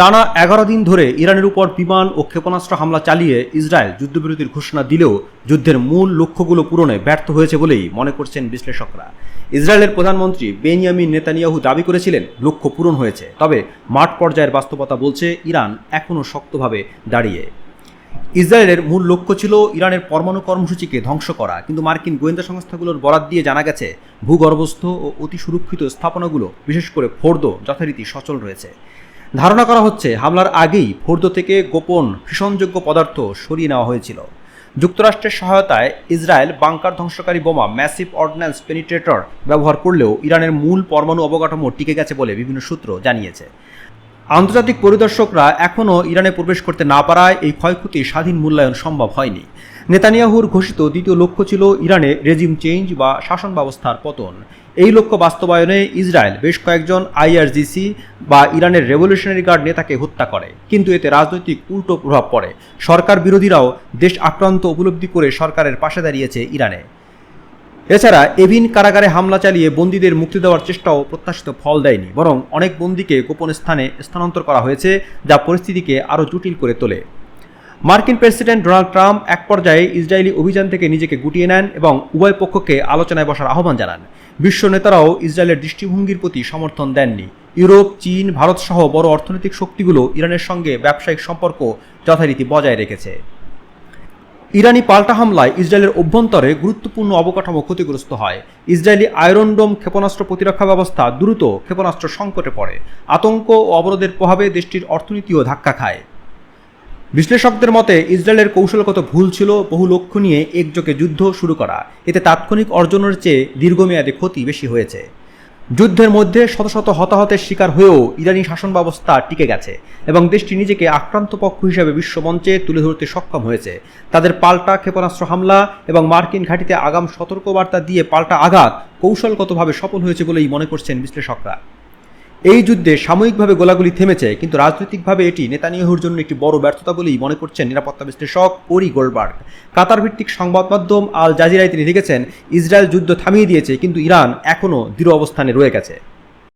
টানা এগারো দিন ধরে ইরানের উপর বিমান ও ক্ষেপণাস্ত্র হামলা চালিয়ে ইসরায়েল যুদ্ধবিরতির ঘোষণা দিলেও যুদ্ধের মূল লক্ষ্যগুলো পূরণে ব্যর্থ হয়েছে বলেই মনে করছেন বিশ্লেষকরা। ইসরায়েলের প্রধানমন্ত্রী বেনিয়ামিন নেতানিয়াহু দাবি করেছিলেন, লক্ষ্য পূরণ হয়েছে। তবে মাঠ পর্যায়ের বাস্তবতা বলছে, ইরান এখনও শক্তভাবে দাঁড়িয়ে। ইসরায়েলের মূল লক্ষ্য ছিল ইরানের পরমাণু কর্মসূচিকে ধ্বংস করা, কিন্তু মার্কিন গোয়েন্দা সংস্থাগুলোর বরাত দিয়ে জানা গেছে, ভূগর্ভস্থ ও অতি সুরক্ষিত স্থাপনাগুলো, বিশেষ করে ফোর্দো, যথারীতি সচল রয়েছে। ধারণা করা হচ্ছে হামলার আগেই ফোর্দো থেকে গোপন ভীষণযোগ্য পদার্থ সরিয়ে নেওয়া হয়েছিল। যুক্তরাষ্ট্রের সহায়তায় ইসরায়েল বাংকার ধ্বংসকারী বোমা ম্যাসিভ অর্ডিন্যান্স পেনিট্রেটর ব্যবহার করলেও ইরানের মূল পরমাণু অবকাঠামো টিকে গেছে বলে বিভিন্ন সূত্র জানিয়েছে। আন্তর্জাতিক পরিদর্শকরা এখনও ইরানে প্রবেশ করতে না পারায় এই ক্ষয়ক্ষতির স্বাধীন মূল্যায়ন সম্ভব হয়নি। নেতানিয়াহুর ঘোষিত দ্বিতীয় লক্ষ্য ছিল ইরানে রেজিম চেঞ্জ বা শাসন ব্যবস্থার পতন। এই লক্ষ্য বাস্তবায়নে ইসরায়েল বেশ কয়েকজন আইআরজিসি বা ইরানের রেভলিউশনারি গার্ড নেতাকে হত্যা করে। কিন্তু এতে রাজনৈতিক উল্টো প্রভাব পড়ে। সরকার বিরোধীরাও দেশ আক্রান্ত উপলব্ধি করে সরকারের পাশে দাঁড়িয়েছে ইরানে। এছাড়া এভিন কারাগারে হামলা চালিয়ে বন্দীদের মুক্তি দেওয়ার চেষ্টাও প্রত্যাশিত ফল দেয়নি। বরং অনেক বন্দীকে গোপন স্থানে স্থানান্তর করা হয়েছে, যা পরিস্থিতিকে আরও জটিল করে তোলে। মার্কিন প্রেসিডেন্ট ডোনাল্ড ট্রাম্প এক পর্যায়ে ইসরায়েলি অভিযান থেকে নিজেকে গুটিয়ে নেন এবং উভয় পক্ষকে আলোচনায় বসার আহ্বান জানান। বিশ্ব নেতারাও ইসরায়েলের দৃষ্টিভঙ্গির প্রতি সমর্থন দেননি। ইউরোপ, চীন ভারত সহ বড় অর্থনৈতিক শক্তিগুলো ইরানের সঙ্গে ব্যবসায়িক সম্পর্ক যথারীতি বজায় রেখেছে। ইরানি পাল্টা হামলায় ইসরায়েলের অভ্যন্তরে গুরুত্বপূর্ণ অবকাঠামো ক্ষতিগ্রস্ত হয়। ইসরায়েলি আয়রনডোম ক্ষেপণাস্ত্র প্রতিরক্ষা ব্যবস্থা দ্রুত ক্ষেপণাস্ত্র সংকটে পড়ে। আতঙ্ক ও অবরোধের প্রভাবে দেশটির অর্থনীতিও ধাক্কা খায়। বিশ্লেষকদের মতে, ইসরায়েলের কৌশলগত ভুল ছিল, বহু লক্ষ্য নিয়ে একযোগে যুদ্ধ শুরু করা। এতে তাৎক্ষণিক অর্জনের চেয়ে দীর্ঘমেয়াদী ক্ষতি বেশি হয়েছে। যুদ্ধের মধ্যে শত শত হতাহতের শিকার হয়েও ইরানি শাসন ব্যবস্থা টিকে গেছে এবং দেশটি নিজেকে আক্রান্ত পক্ষ হিসেবে বিশ্বমঞ্চে তুলে ধরতে সক্ষম হয়েছে। তাদের পাল্টা ক্ষেপণাস্ত্র হামলা এবং মার্কিন ঘাঁটিতে আগাম সতর্কবার্তা দিয়ে পাল্টা আঘাত কৌশলগতভাবে সফল হয়েছে বলেই মনে করছেন বিশ্লেষকরা। এই যুদ্ধে সাময়িকভাবে গোলাগুলি থেমেছে, কিন্তু রাজনৈতিকভাবে এটি নেতানিয়াহুর জন্য একটি বড় ব্যর্থতা বলেই মনে করছেন নিরাপত্তা বিশ্লেষক ওরি গোলবার্গ। কাতার ভিত্তিক সংবাদ মাধ্যম আল জাজিরায় তিনি লিখেছেন, ইসরায়েল যুদ্ধ থামিয়ে দিয়েছে, কিন্তু ইরান এখনও দৃঢ় অবস্থানে রয়ে গেছে।